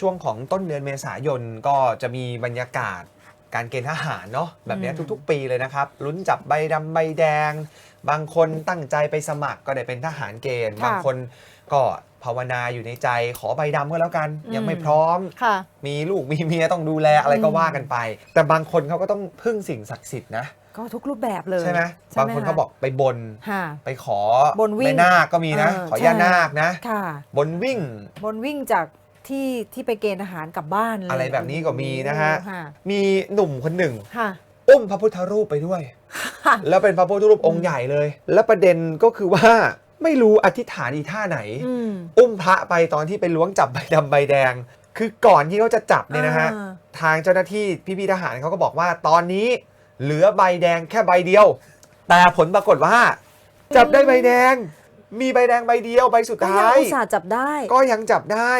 ช่วงของต้นเดือนเมษายนก็จะมีบรรยากาศการเกณฑ์ทหารเนาะแบบเนี้ยอืมทุกๆ ปีเลยนะครับลุ้นจับใบดำใบแดง บางคนตั้งใจไปสมัครก็ได้เป็นทหารเกณฑ์ บางคนก็ภาวนาอยู่ในใจขอใบดำก็แล้วกัน ยังไม่พร้อมค่ะมีลูกมีเมียต้องดูแลอะไรก็อืมว่ากันไป แต่บางคนเขาก็ต้องพึ่งสิ่งศักดิ์สิทธิ์นะก็ทุกรูปแบบเลย ใช่ไหมใช่บางไหมคนะเขาบอกไปบนค่ะไปขอบนวิ่งแม่นาคก็มีนะเออขอย่าใช่นาคนะค่ะบนวิ่งบนวิ่งจาก ที่ที่ไปเกณฑ์ทหารกลับบ้านเลยอะไรแบบนี้ก็มีนะฮะ ค่ะมีหนุ่มคนหนึ่ง ค่ะ อุ้มพระพุทธรูปไปด้วย ค่ะแล้วเป็นพระพุทธรูปองค์ใหญ่เลย แล้วประเด็นก็คือว่าไม่รู้อธิษฐานอีท่าไหน อืมอุ้มพระไปตอนที่ไปล้วงจับใบดำใบแดง คือก่อนที่เขาจะจับเนี่ยนะฮะ อ่า ทางเจ้าหน้าที่พี่ๆทหารเขาก็บอกว่าตอนนี้เหลือใบแดงแค่ใบเดียว แต่ผลปรากฏว่า จับได้ใบแดง มีใบแดงใบเดียวใบสุดก็ยังท้าย อุตส่าห์จับได้ ก็ยังจับได้